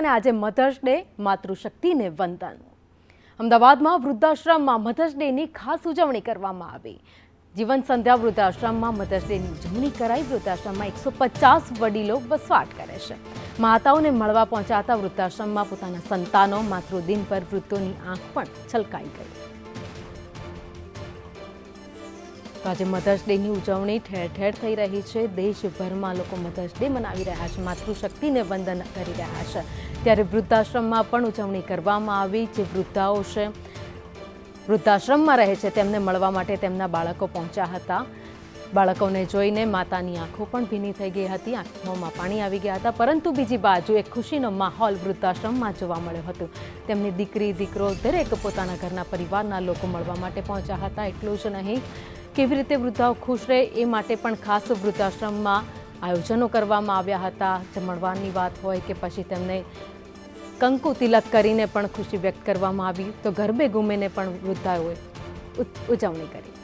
અને આજે mothers day માતૃશક્તિને વંદન. અમદાવાદમાં વૃદ્ધાશ્રમમાં મધર્સ ડેની ખાસ ઉજવણી કરવામાં આવી. જીવન સંધ્યા વૃદ્ધાશ્રમમાં મધર્સ ડેની ઉજવણી કરાઈ. વૃદ્ધાશ્રમમાં એકસો પચાસ વડીલો વસવાટ કરે છે. માતાઓને મળવા પહોંચાતા વૃદ્ધાશ્રમમાં પોતાના સંતાનો માતૃદિન પર વૃદ્ધોની આંખ પણ છલકાઈ ગઈ. તો આજે મધર્સ ડેની ઉજવણી ઠેર ઠેર થઈ રહી છે. દેશભરમાં લોકો મધર્સ ડે મનાવી રહ્યા છે. માતૃશક્તિને વંદન કરી રહ્યા છે. ત્યારે વૃદ્ધાશ્રમમાં પણ ઉજવણી કરવામાં આવી જે વૃદ્ધાઓ છે, વૃદ્ધાશ્રમમાં રહે છે, તેમને મળવા માટે તેમના બાળકો પહોંચ્યા હતા. બાળકોને જોઈને માતાની આંખો પણ ભીની થઈ ગઈ હતી. આંખોમાં પાણી આવી ગયા હતા. પરંતુ બીજી બાજુ એક ખુશીનો માહોલ વૃદ્ધાશ્રમમાં જોવા મળ્યો હતો. તેમની દીકરી, દીકરો દરેક પોતાના ઘરના પરિવારના લોકો મળવા માટે પહોંચ્યા હતા. એટલું જ નહીં કેવી રીતે વૃદ્ધાઓ ખુશ રહે એ માટે પણ ખાસ વૃદ્ધાશ્રમમાં આયોજનો કરવામાં આવ્યા હતા. જમણવારની વાત હોય કે પછી તેમને કંકુ તિલક કરીને પણ ખુશી વ્યક્ત કરવામાં આવી. તો ગરબે ગુમેને પણ વૃદ્ધાઓએ ઉજવણી કરી.